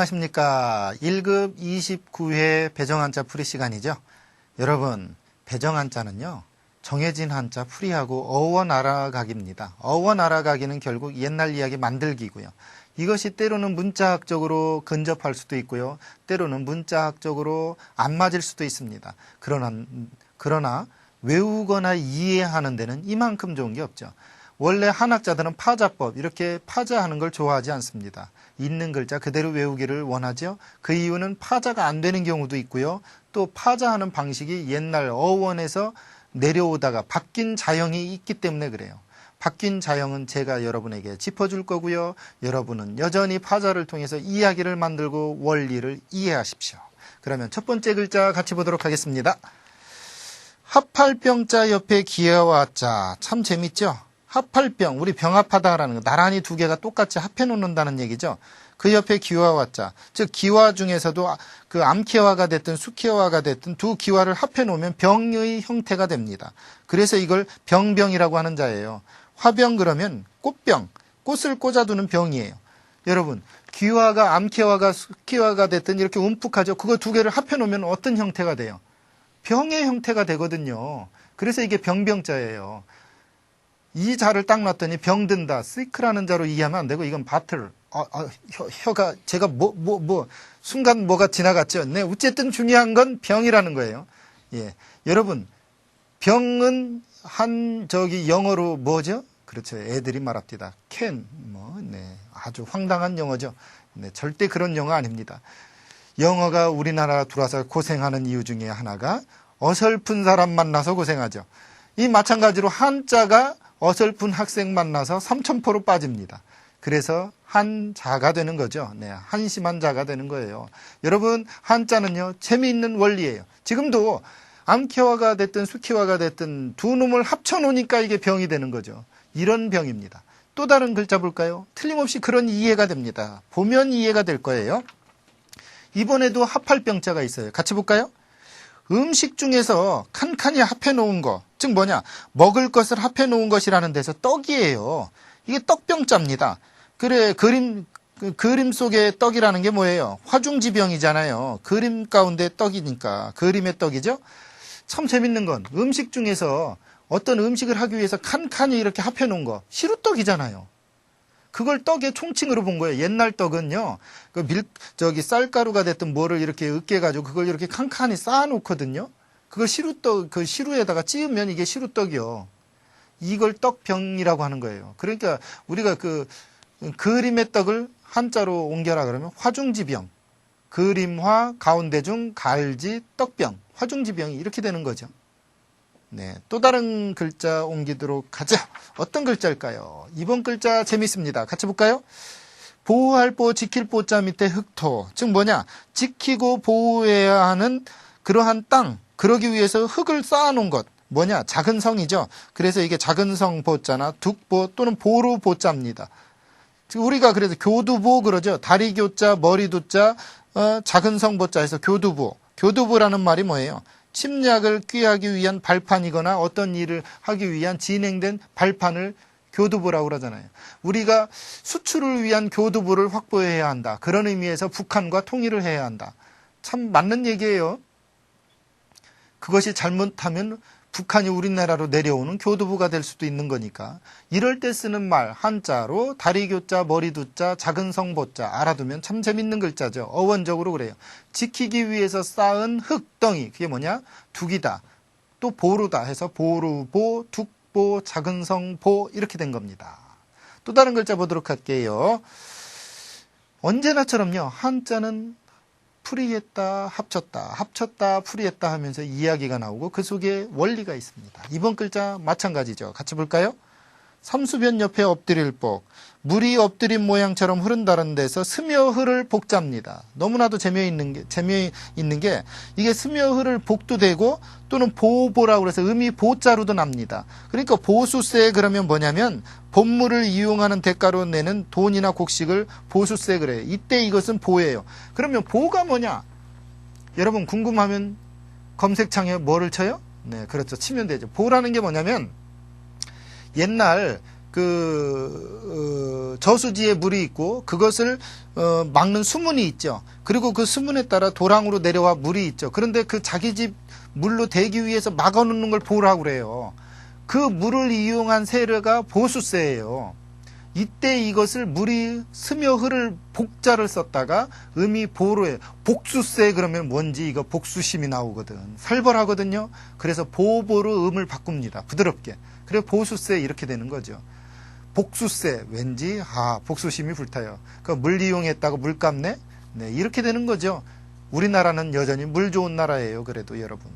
안녕하십니까. 1급 29회 배정한자 풀이 시간이죠. 여러분, 배정한자는요, 정해진 한자 풀이하고 어원 알아가기입니다. 어원 알아가기는 결국 옛날 이야기 만들기고요. 이것이 때로는 문자학적으로 근접할 수도 있고요. 때로는 문자학적으로 안 맞을 수도 있습니다. 그러나, 그러나 외우거나 이해하는 데는 이만큼 좋은 게 없죠. 원래 한학자들은 파자법, 이렇게 파자하는 걸 좋아하지 않습니다. 있는 글자 그대로 외우기를 원하죠. 그 이유는 파자가 안 되는 경우도 있고요. 또 파자하는 방식이 옛날 어원에서 내려오다가 바뀐 자형이 있기 때문에 그래요. 바뀐 자형은 제가 여러분에게 짚어줄 거고요. 여러분은 여전히 파자를 통해서 이야기를 만들고 원리를 이해하십시오. 그러면 첫 번째 글자 같이 보도록 하겠습니다. 합할병자 옆에 기어와 자. 참 재밌죠? 합할병, 우리 병합하다라는 거, 나란히 두 개가 똑같이 합해 놓는다는 얘기죠. 그 옆에 기와와 자, 즉 기와 중에서도 아, 그 암기와가 됐든 수기와가 됐든 두 기와를 합해 놓으면 병의 형태가 됩니다. 그래서 이걸 병병이라고 하는 자예요. 화병 그러면 꽃병, 꽃을 꽂아두는 병이에요. 여러분, 기와가 암기와가 수기와가 됐든 이렇게 움푹하죠. 그거 두 개를 합해 놓으면 어떤 형태가 돼요? 병의 형태가 되거든요. 그래서 이게 병병자예요. 이 자를 딱 놨더니 병든다. 시크라는 자로 이해하면 안 되고 이건 바틀. 아, 아, 혀, 가 제가 뭐, 뭐, 뭐, 순간 뭐가 지나갔죠. 네, 어쨌든 중요한 건 병이라는 거예요. 예. 여러분, 병은 한, 저기, 영어로 뭐죠? 그렇죠. 애들이 말합니다. can, 뭐, 네. 아주 황당한 영어죠. 네, 절대 그런 영어 아닙니다. 영어가 우리나라 들어와서 고생하는 이유 중에 하나가 어설픈 사람 만나서 고생하죠. 이 마찬가지로 한자가 어설픈 학생 만나서 삼천포로 빠집니다. 그래서 한 자가 되는 거죠. 네, 한심한 자가 되는 거예요. 여러분, 한자는요, 재미있는 원리예요. 지금도 암키화가 됐든 수키화가 됐든 두 놈을 합쳐놓으니까 이게 병이 되는 거죠. 이런 병입니다. 또 다른 글자 볼까요? 틀림없이 그런 이해가 됩니다. 보면 이해가 될 거예요. 이번에도 합할병자가 있어요. 같이 볼까요? 음식 중에서 칸칸이 합해 놓은 거, 즉 뭐냐, 먹을 것을 합해 놓은 것이라는 데서 떡이에요. 이게 떡병자입니다. 그래, 그림, 그 그림 속의 떡이라는 게 뭐예요? 화중지병이잖아요. 그림 가운데 떡이니까. 그림의 떡이죠? 참 재밌는 건 음식 중에서 어떤 음식을 하기 위해서 칸칸이 이렇게 합해 놓은 거, 시루떡이잖아요. 그걸 떡의 총칭으로 본 거예요. 옛날 떡은요, 그 밀, 저기 쌀가루가 됐든 뭐를 이렇게 으깨가지고 그걸 이렇게 칸칸이 쌓아놓거든요. 그걸 시루떡, 그 시루에다가 찌우면 이게 시루떡이요. 이걸 떡병이라고 하는 거예요. 그러니까 우리가 그 그림의 떡을 한자로 옮겨라 그러면 화중지병. 그림화 가운데 중 갈지 떡병. 화중지병이 이렇게 되는 거죠. 네. 또 다른 글자 옮기도록 하죠. 어떤 글자일까요? 이번 글자 재밌습니다. 같이 볼까요? 보호할 보, 지킬 보자 밑에 흙토. 즉 뭐냐? 지키고 보호해야 하는 그러한 땅. 그러기 위해서 흙을 쌓아놓은 것. 뭐냐? 작은 성이죠. 그래서 이게 작은 성 보자나 둑보 또는 보루 보자입니다. 우리가 그래서 교두보 그러죠. 다리 교자, 머리 두자, 어, 작은 성 보자에서 교두보. 교두보라는 말이 뭐예요? 침략을 꾀하기 위한 발판이거나 어떤 일을 하기 위한 진행된 발판을 교두부라고 그러잖아요. 우리가 수출을 위한 교두부를 확보해야 한다. 그런 의미에서 북한과 통일을 해야 한다. 참 맞는 얘기예요. 그것이 잘못하면 북한이 우리나라로 내려오는 교두부가 될 수도 있는 거니까. 이럴 때 쓰는 말 한자로 다리교자 머리두자 작은 성보자 알아두면 참 재밌는 글자죠. 어원적으로 그래요. 지키기 위해서 쌓은 흙덩이 그게 뭐냐? 둑이다. 또 보루다 해서 보루보 둑보 작은 성보 이렇게 된 겁니다. 또 다른 글자 보도록 할게요. 언제나처럼요. 한자는 풀이했다, 합쳤다, 합쳤다, 풀이했다 하면서 이야기가 나오고 그 속에 원리가 있습니다. 이번 글자 마찬가지죠. 같이 볼까요? 삼수변 옆에 엎드릴 복. 물이 엎드린 모양처럼 흐른다는 데서 스며 흐를 복자입니다. 너무나도 재미있는 게, 재미있는 게 이게 스며 흐를 복도 되고 또는 보보라고 그래서 의미 보자로도 납니다. 그러니까 보수세 그러면 뭐냐면 본물을 이용하는 대가로 내는 돈이나 곡식을 보수세 그래요. 이때 이것은 보예요. 그러면 보가 뭐냐? 여러분 궁금하면 검색창에 뭐를 쳐요? 네, 그렇죠. 치면 되죠. 보라는 게 뭐냐면 옛날 그 어, 저수지에 물이 있고 그것을 어, 막는 수문이 있죠. 그리고 그 수문에 따라 도랑으로 내려와 물이 있죠. 그런데 그 자기 집 물로 대기 위해서 막아놓는 걸 보라고 그래요. 그 물을 이용한 세례가 보수세예요. 이때 이것을 물이 스며 흐를 복자를 썼다가 음이 보로에 복수세 그러면 뭔지 이거 복수심이 나오거든. 살벌하거든요. 그래서 보보로 음을 바꿉니다. 부드럽게. 그래 보수세 이렇게 되는 거죠. 복수세 왠지 아 복수심이 불타요. 그물 이용했다고 물값 내? 네 이렇게 되는 거죠. 우리나라는 여전히 물 좋은 나라예요. 그래도 여러분.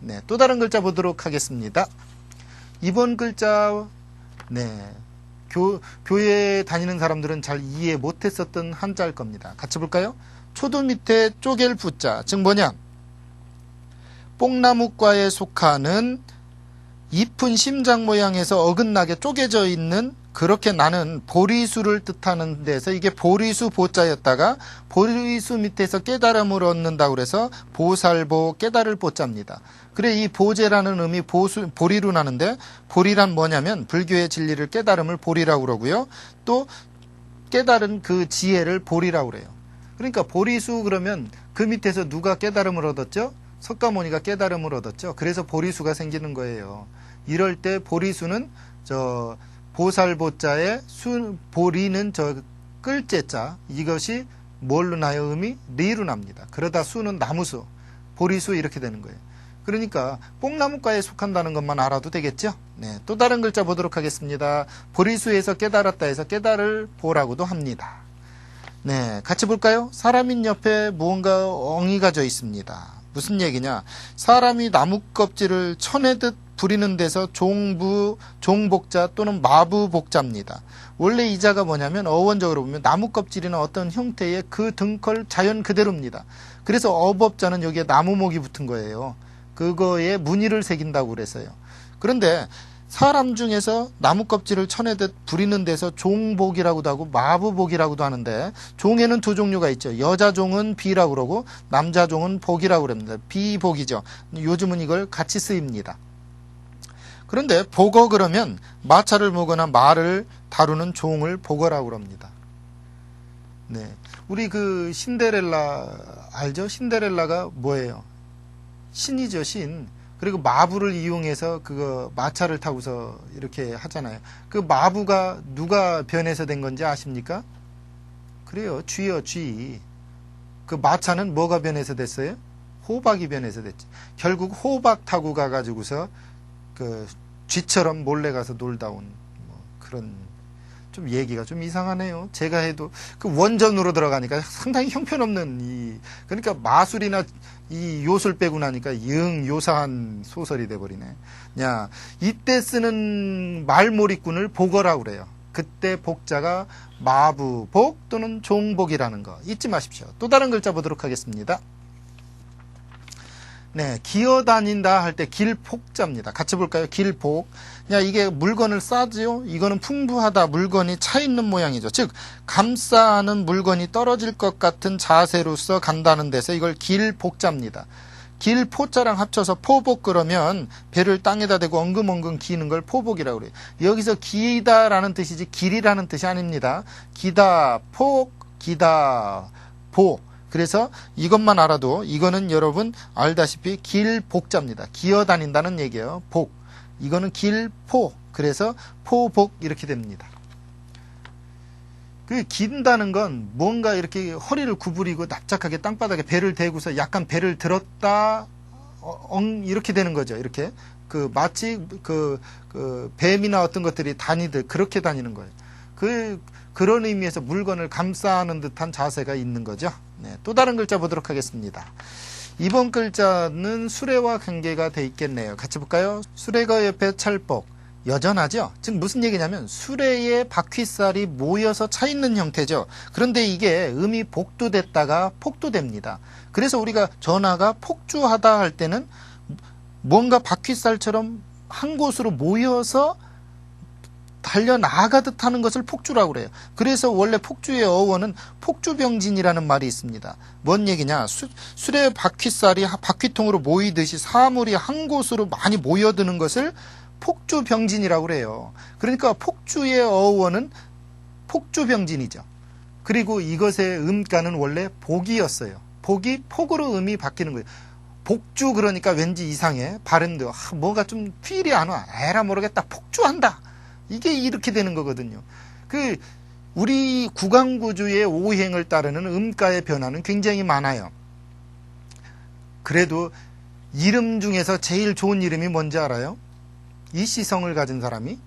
네 또 다른 글자 보도록 하겠습니다. 이번 글자 네 교, 교회 다니는 사람들은 잘 이해 못했었던 한자일 겁니다. 같이 볼까요? 초도 밑에 쪼갤 부자 즉 뭐냐? 뽕나무과에 속하는 잎은 심장 모양에서 어긋나게 쪼개져 있는 그렇게 나는 보리수를 뜻하는 데서 이게 보리수 보자였다가 보리수 밑에서 깨달음을 얻는다고 그래서 보살보 깨달을 보자입니다. 그래 이 보제라는 의미 보수, 보리로 나는데 보리란 뭐냐면 불교의 진리를 깨달음을 보리라고 그러고요. 또 깨달은 그 지혜를 보리라고 그래요. 그러니까 보리수 그러면 그 밑에서 누가 깨달음을 얻었죠? 석가모니가 깨달음을 얻었죠. 그래서 보리수가 생기는 거예요. 이럴 때 보리수는 저 보살보자의 수 보리는 저 끌제자 이것이 뭘로 나요? 음이 리로 납니다. 그러다 수는 나무수, 보리수 이렇게 되는 거예요. 그러니까 뽕나무과에 속한다는 것만 알아도 되겠죠? 네, 또 다른 글자 보도록 하겠습니다. 보리수에서 깨달았다 해서 깨달을 보라고도 합니다. 네, 같이 볼까요? 사람인 옆에 무언가 엉이가 져 있습니다. 무슨 얘기냐? 사람이 나무 껍질을 쳐내듯 부리는 데서 종부, 종복자 또는 마부복자입니다. 원래 이 자가 뭐냐면 어원적으로 보면 나무 껍질이나 어떤 형태의 그 등컬 자연 그대로입니다. 그래서 어법자는 여기에 나무목이 붙은 거예요. 그거에 무늬를 새긴다고 그래서요. 그런데 사람 중에서 나무 껍질을 쳐내듯 부리는 데서 종복이라고도 하고 마부복이라고도 하는데 종에는 두 종류가 있죠. 여자 종은 비라고 그러고 남자 종은 복이라고 그럽니다. 비복이죠. 요즘은 이걸 같이 쓰입니다. 그런데 복어 그러면 마차를 모거나 말을 다루는 종을 복어라고 그럽니다. 네. 우리 그 신데렐라 알죠? 신데렐라가 뭐예요? 신이죠, 신. 그리고 마부를 이용해서 그거 마차를 타고서 이렇게 하잖아요. 그 마부가 누가 변해서 된 건지 아십니까? 그래요. 쥐요, 쥐. 그 마차는 뭐가 변해서 됐어요? 호박이 변해서 됐지. 결국 호박 타고 가가지고서 그 쥐처럼 몰래 가서 놀다 온 뭐 그런 좀 얘기가 좀 이상하네요. 제가 해도 그 원전으로 들어가니까 상당히 형편없는 이 그러니까 마술이나 이 요술 빼고 나니까 영 요사한 소설이 돼 버리네. 야 이때 쓰는 말몰이꾼을 복어라고 그래요. 그때 복자가 마부복 또는 종복이라는 거 잊지 마십시오. 또 다른 글자 보도록 하겠습니다. 네, 기어다닌다 할 때 길폭자입니다. 같이 볼까요? 길폭. 야, 이게 물건을 싸지요? 이거는 풍부하다. 물건이 차 있는 모양이죠. 즉, 감싸는 물건이 떨어질 것 같은 자세로서 간다는 데서 이걸 길폭자입니다. 길 포자랑 합쳐서 포복 그러면 배를 땅에다 대고 엉금엉금 기는 걸 포복이라고 그래요. 여기서 기다라는 뜻이지 길이라는 뜻이 아닙니다. 기다, 폭, 기다, 보. 그래서 이것만 알아도 이거는 여러분 알다시피 길복자입니다. 기어 다닌다는 얘기예요. 복. 이거는 길포. 그래서 포복 이렇게 됩니다. 그 긴다는 건 뭔가 이렇게 허리를 구부리고 납작하게 땅바닥에 배를 대고서 약간 배를 들었다 어, 엉 이렇게 되는 거죠. 이렇게 그 마치 그, 그 뱀이나 어떤 것들이 다니듯 그렇게 다니는 거예요. 그 그런 의미에서 물건을 감싸는 듯한 자세가 있는 거죠. 네, 또 다른 글자 보도록 하겠습니다. 이번 글자는 수레와 관계가 돼 있겠네요. 같이 볼까요? 수레가 옆에 찰복. 여전하죠? 즉 무슨 얘기냐면 수레에 바퀴살이 모여서 차 있는 형태죠. 그런데 이게 음이 복도됐다가 폭도됩니다. 그래서 우리가 전화가 폭주하다 할 때는 뭔가 바퀴살처럼 한 곳으로 모여서 달려나가 듯 하는 것을 폭주라고 그래요. 그래서 원래 폭주의 어원은 폭주병진이라는 말이 있습니다. 뭔 얘기냐? 수, 수레 바퀴살이 바퀴통으로 모이듯이 사물이 한 곳으로 많이 모여드는 것을 폭주병진이라고 그래요. 그러니까 폭주의 어원은 폭주병진이죠. 그리고 이것의 음가는 원래 복이었어요. 복이 폭으로 음이 바뀌는 거예요. 복주 그러니까 왠지 이상해. 발음도 아, 뭐가 좀 필이 안 와. 에라 모르겠다. 폭주한다. 이게 이렇게 되는 거거든요. 그 우리 구강구주의 오행을 따르는 음가의 변화는 굉장히 많아요. 그래도 이름 중에서 제일 좋은 이름이 뭔지 알아요? 이 시성을 가진 사람이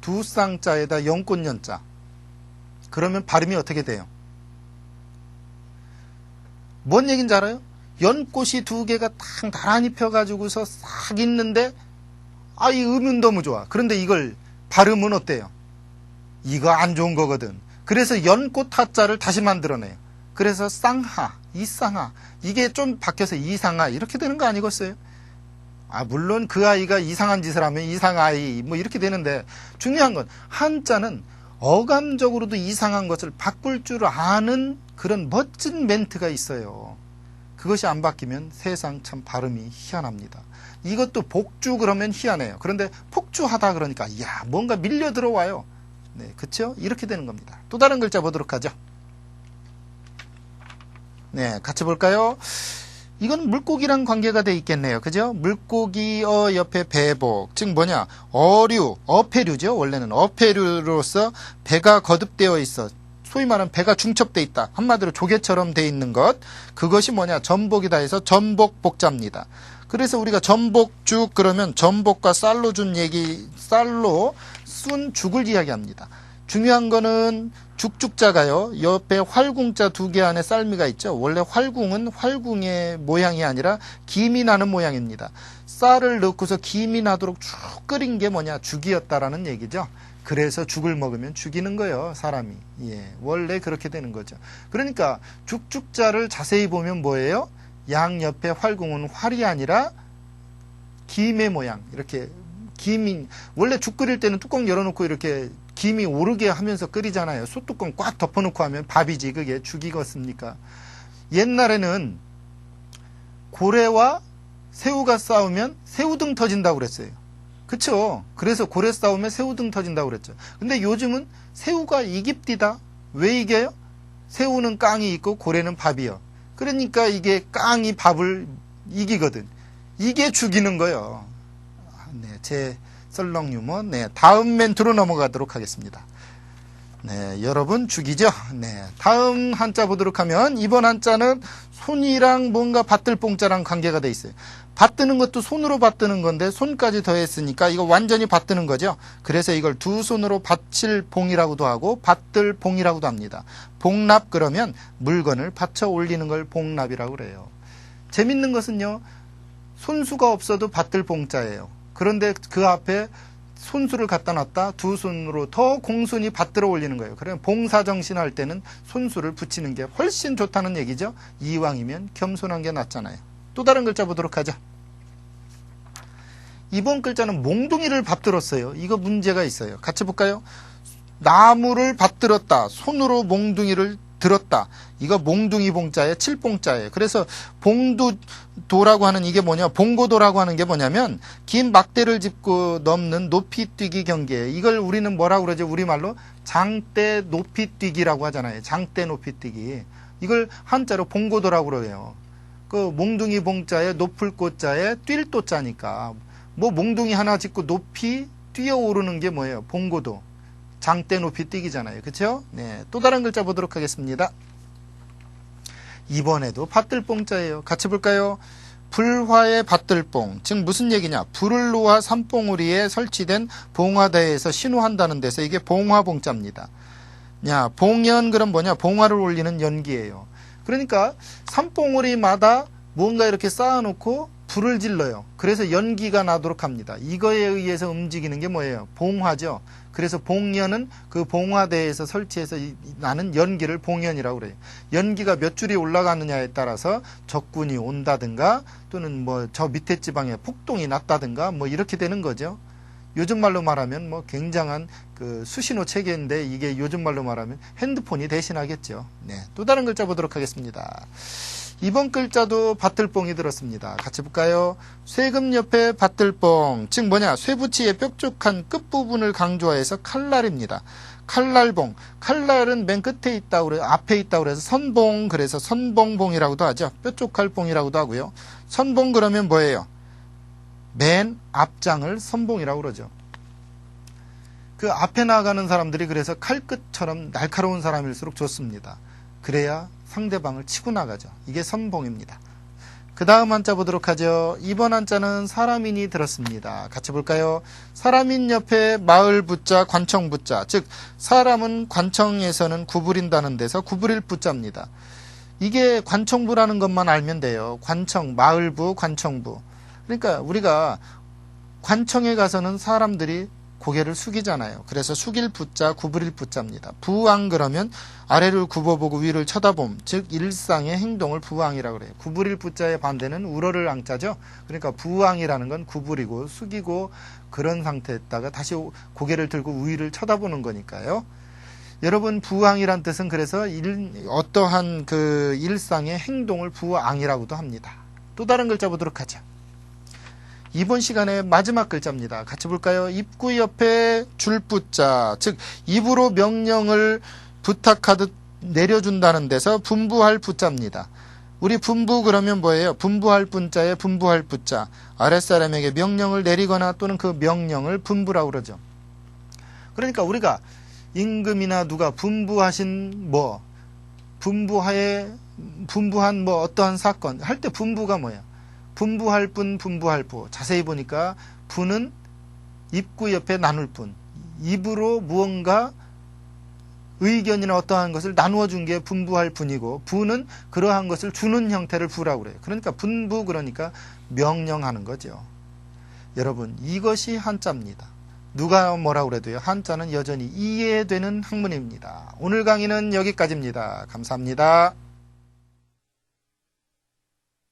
두 쌍자에다 영꽃연자. 그러면 발음이 어떻게 돼요? 뭔 얘기인지 알아요? 연꽃이 두 개가 딱 나란히 펴가지고서 싹 있는데, 아, 이 음은 너무 좋아. 그런데 이걸 발음은 어때요? 이거 안 좋은 거거든. 그래서 연꽃 타자를 다시 만들어내요. 그래서 쌍하, 이쌍하. 이게 좀 바뀌어서 이상하. 이렇게 되는 거 아니겠어요? 아, 물론 그 아이가 이상한 짓을 하면 이상아이, 뭐 이렇게 되는데, 중요한 건, 한자는 어감적으로도 이상한 것을 바꿀 줄 아는 그런 멋진 멘트가 있어요. 그것이 안 바뀌면 세상 참 발음이 희한합니다. 이것도 복주 그러면 희한해요. 그런데 폭주하다 그러니까, 야 뭔가 밀려 들어와요. 네, 그쵸? 이렇게 되는 겁니다. 또 다른 글자 보도록 하죠. 네, 같이 볼까요? 이건 물고기랑 관계가 돼 있겠네요. 그죠? 물고기어 옆에 배복. 즉 뭐냐? 어류, 어패류죠. 원래는 어패류로서 배가 거듭되어 있어. 소위 말하는 배가 중첩돼 있다. 한마디로 조개처럼 돼 있는 것. 그것이 뭐냐? 전복이다 해서 전복복자입니다. 그래서 우리가 전복죽 그러면 전복과 쌀로 준 얘기, 쌀로 순 죽을 이야기합니다. 중요한 거는 죽죽자가요. 옆에 활궁자 두 개 안에 쌀미가 있죠. 원래 활궁은 활궁의 모양이 아니라 김이 나는 모양입니다. 쌀을 넣고서 김이 나도록 쭉 끓인 게 뭐냐? 죽이었다라는 얘기죠. 그래서 죽을 먹으면 죽이는 거예요, 사람이. 예, 원래 그렇게 되는 거죠. 그러니까 죽죽자를 자세히 보면 뭐예요? 양 옆에 활궁은 활이 아니라 김의 모양. 이렇게 김이 원래 죽 끓일 때는 뚜껑 열어놓고 이렇게 김이 오르게 하면서 끓이잖아요. 소뚜껑 꽉 덮어놓고 하면 밥이지 그게 죽이겠습니까? 옛날에는 고래와 새우가 싸우면 새우등 터진다고 그랬어요. 그쵸? 그래서 고래 싸우면 새우등 터진다고 그랬죠. 근데 요즘은 새우가 이깁디다. 왜 이겨요? 새우는 깡이 있고 고래는 밥이요. 그러니까 이게 깡이 밥을 이기거든. 이게 죽이는 거예요. 네, 제 썰렁 유머. 네, 다음 멘트로 넘어가도록 하겠습니다. 네, 여러분 죽이죠? 네, 다음 한자 보도록 하면 이번 한자는 손이랑 뭔가 밭들 뽕자랑 관계가 돼 있어요. 밭드는 것도 손으로 밭드는 건데 손까지 더했으니까 이거 완전히 밭드는 거죠. 그래서 이걸 두 손으로 밭칠 봉이라고도 하고 밭들 봉이라고도 합니다. 봉납 그러면 물건을 받쳐 올리는 걸 봉납이라고 그래요. 재밌는 것은요. 손수가 없어도 밭들 봉자예요. 그런데 그 앞에 손수를 갖다 놨다 두 손으로 더 공손히 받들어 올리는 거예요. 그러면 봉사정신 할 때는 손수를 붙이는 게 훨씬 좋다는 얘기죠. 이왕이면 겸손한 게 낫잖아요. 또 다른 글자 보도록 하죠. 이번 글자는 몽둥이를 받들었어요. 이거 문제가 있어요. 같이 볼까요? 나무를 받들었다. 손으로 몽둥이를 들었다. 이거 몽둥이 봉자에 칠봉자예요. 그래서 봉두도라고 하는 이게 뭐냐? 봉고도라고 하는 게 뭐냐면 긴 막대를 짚고 넘는 높이 뛰기 경기예요. 이걸 우리는 뭐라고 그러죠? 우리말로 장대 높이 뛰기라고 하잖아요. 장대 높이 뛰기. 이걸 한자로 봉고도라고 그래요. 그 몽둥이 봉자에 높을 꽃자에 뛸 또자니까 뭐 몽둥이 하나 짚고 높이 뛰어오르는 게 뭐예요? 봉고도. 장대 높이 뛰기잖아요. 그렇죠? 네. 또 다른 글자 보도록 하겠습니다. 이번에도 밭들뽕자예요. 같이 볼까요? 불화의 밭들뽕. 즉 무슨 얘기냐? 불을 놓아 산봉우리에 설치된 봉화대에서 신호한다는 데서 이게 봉화봉자입니다. 야, 봉연 그럼 뭐냐? 봉화를 올리는 연기예요. 그러니까 산봉우리마다 뭔가 이렇게 쌓아놓고 불을 질러요. 그래서 연기가 나도록 합니다. 이거에 의해서 움직이는 게 뭐예요? 봉화죠. 그래서 봉연은 그 봉화대에서 설치해서 나는 연기를 봉연이라고 그래요. 연기가 몇 줄이 올라가느냐에 따라서 적군이 온다든가 또는 뭐 저 밑에 지방에 폭동이 났다든가 뭐 이렇게 되는 거죠. 요즘 말로 말하면 뭐 굉장한 그 수신호 체계인데 이게 요즘 말로 말하면 핸드폰이 대신하겠죠. 네. 또 다른 글자 보도록 하겠습니다. 이번 글자도 밭들뽕이 들었습니다. 같이 볼까요? 쇠금 옆에 밭들뽕, 즉 뭐냐? 쇠붙이의 뾰족한 끝부분을 강조해서 칼날입니다. 칼날봉, 칼날은 맨 끝에 있다고 그래, 앞에 있다고 그래서 선봉, 그래서 선봉봉이라고도 하죠. 뾰족칼봉이라고도 하고요. 선봉 그러면 뭐예요? 맨 앞장을 선봉이라고 그러죠. 그 앞에 나가는 사람들이 그래서 칼끝처럼 날카로운 사람일수록 좋습니다. 그래야 상대방을 치고 나가죠. 이게 선봉입니다. 그 다음 한자 보도록 하죠. 이번 한자는 사람인이 들었습니다. 같이 볼까요? 사람인 옆에 마을 부자, 관청 부자. 즉, 사람은 관청에서는 구부린다는 데서 구부릴 부자입니다. 이게 관청부라는 것만 알면 돼요. 관청, 마을부, 관청부. 그러니까 우리가 관청에 가서는 사람들이 고개를 숙이잖아요. 그래서 숙일 부자, 구부릴 부자입니다. 부왕 그러면 아래를 굽어보고 위를 쳐다봄, 즉 일상의 행동을 부왕이라고 그래요. 구부릴 부자의 반대는 우러를 앙자죠. 그러니까 부왕이라는 건 구부리고 숙이고 그런 상태에다가 다시 고개를 들고 위를 쳐다보는 거니까요. 여러분 부왕이란 뜻은 그래서 일, 어떠한 그 일상의 행동을 부왕이라고도 합니다. 또 다른 글자 보도록 하죠. 이번 시간의 마지막 글자입니다. 같이 볼까요? 입구 옆에 줄부자, 즉 입으로 명령을 부탁하듯 내려준다는 데서 분부할 부자입니다. 우리 분부 그러면 뭐예요? 분부할 분자에 분부할 부자. 아랫사람에게 명령을 내리거나 또는 그 명령을 분부라고 그러죠. 그러니까 우리가 임금이나 누가 분부하신 뭐 분부하에 분부한 뭐 어떠한 사건 할 때 분부가 뭐야? 분부할 분, 분부할 부. 자세히 보니까 부는 입구 옆에 나눌 뿐. 입으로 무언가 의견이나 어떠한 것을 나누어 준 게 분부할 분이고 부는 그러한 것을 주는 형태를 부라고 그래요. 그러니까 분부 그러니까 명령하는 거죠. 여러분 이것이 한자입니다. 누가 뭐라 그래도요. 한자는 여전히 이해되는 학문입니다. 오늘 강의는 여기까지입니다. 감사합니다.